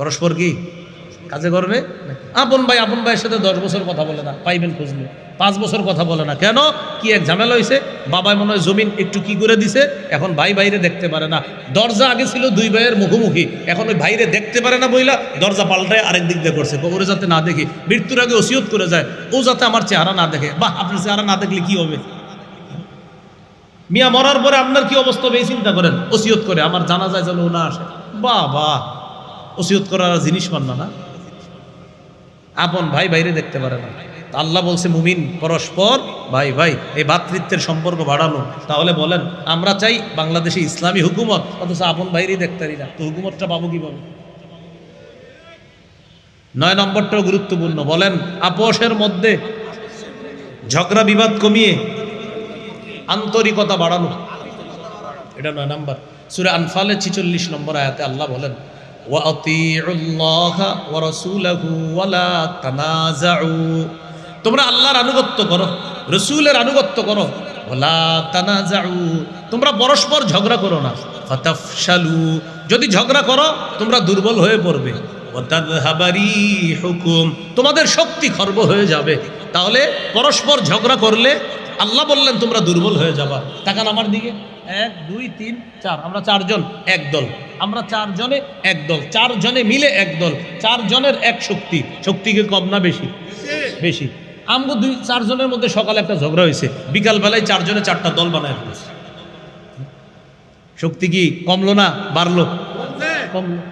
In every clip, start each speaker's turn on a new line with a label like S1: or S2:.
S1: পরস্পর কি? কাজে করবে আপন ভাই, আপন ভাইয়ের সাথে দশ বছর কথা বলে না, পাইবেন খুঁজলে পাঁচ বছর কথা বলে না। কেন? কি এক ঝামেলা হয়েছে বাবাই মনে হয় জমিন একটু কি করে দিছে? এখন ভাই বাইরে দেখতে পারে না। দরজা আগে ছিল দুই ভাইয়ের মুখোমুখি। এখন ওই বাইরে দেখতে পারে না বইলা দরজা পাল্টায় আরেক দিক দিয়ে করছে। ওরে যাতে না দেখি, মৃত্যুর আগে ওসিয়ত করে যায়। ও যাতে আমার চেহারা না দেখে। বাহ, আপনার চেহারা না দেখলে কি হবে? মিয়া মরার পরে আপনার কি অবস্থা? হবে এই চিন্তা করেন। ওসিয়ত করে। আমার জানা যায় যেন ও না আসে। বাহ বাহ ওসিয়ত করার জিনিস মান না। না আপন ভাই বাইরে দেখতে পারে না। আল্লাহ বলছে, মুমিন পরস্পর, ভাই ভাই, এই ভাতৃত্বের সম্পর্ক বাড়ানো তাহলে বলেন, আমরা চাই বাংলাদেশে ইসলামী হুকুমত, অথচ আপন বাইরেই দেখতে পারি না। তো হুকুমতটা পাবো কীভাবে? নয় নম্বরটাও গুরুত্বপূর্ণ। বলেন আপোষের মধ্যে ঝগড়া বিবাদ কমিয়ে আন্তরিকতা বাড়ানো। এটা নয় নম্বর। সুরে আনফালে ছিচল্লিশ নম্বর আয়াতে আল্লাহ বলেন وَأَطِيعُوا اللَّهَ وَرَسُولَهُ وَلَا تَنَازَعُوا তোমরা আল্লাহর আনুগত্য করো রসুলের আনুগত্য করো ওলা তানাজাউ তোমরা পরস্পর ঝগড়া করো না ফাতাফশালু যদি ঝগড়া করো তোমরা দুর্বল হয়ে পড়বে ওয়াতাদহাবারি হুকুম তোমাদের শক্তি খর্ব হয়ে যাবে তাহলে পরস্পর ঝগড়া করলে আল্লাহ বললেন তোমরা দুর্বল হয়ে যাবা। তাকান আমার দিকে। এক দুই তিন চার। আমরা চারজন। একদল আমরা চারজনে একদল চারজনে মিলে একদল চারজনের এক শক্তি। শক্তিকে কম না বেশি? বেশি। আমগো দুই চারজনের মধ্যে সকালে একটা ঝগড়া হয়েছে। বিকালবেলায় চারজনে চারটা দল বানায় ফেলেছে। শক্তি কি কমলো না বাড়লো? কমলো।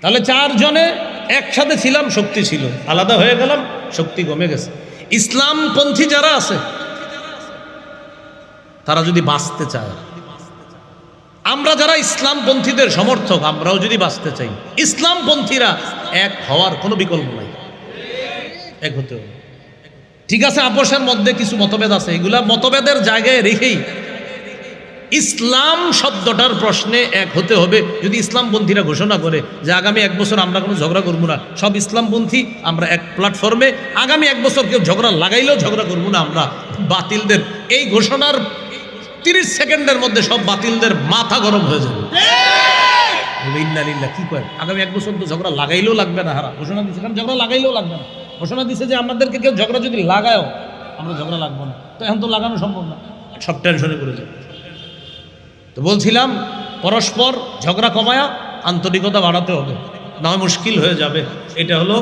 S1: তাহলে চারজনে একসাথে ছিলাম শক্তি ছিল। আলাদা হয়ে গেলাম শক্তি কমে গেছে। ইসলামপন্থী যারা আছে, তারা যদি বাঁচতে চায়, আমরা যারা ইসলামপন্থীদের সমর্থক, আমরাও যদি বাঁচতে চাই, ইসলামপন্থীরা এক হওয়ার কোনো বিকল্প নাই। এক হতে ঠিক আছে আপোষের মধ্যে কিছু মতভেদ আছে, এগুলা মতভেদের জায়গায় রেখেই ইসলাম শব্দটার প্রশ্নে এক হতে হবে। যদি ইসলামপন্থীরা ঘোষণা করে যে আগামী এক বছর আমরা কোনো ঝগড়া করব না, সব ইসলামপন্থী আমরা এক প্ল্যাটফর্মে, আগামী এক বছর কেউ ঝগড়া লাগাইলেও ঝগড়া করব না আমরা বাতিলদের। এই ঘোষণার তিরিশ সেকেন্ডের মধ্যে সব বাতিলদের মাথা গরম হয়ে যাবে। কি কয়? আগামী এক বছর তো ঝগড়া লাগাইলেও লাগবে না হারা। ঘোষণা দিচ্ছে কারণ ঝগড়া লাগাইলেও লাগবে না। ঘোষণা দিচ্ছে যে আমাদেরকে কেউ ঝগড়া যদি লাগায়ও, আমরা ঝগড়া লাগবো না। তো এখন তো লাগানো সম্ভব না। সব টেনশনে পড়ে যাবে। তো বলছিলাম পরস্পর ঝগড়া কমায়া আন্তরিকতা বাড়াতে হবে না মুশকিল হয়ে যাবে এটা হলো?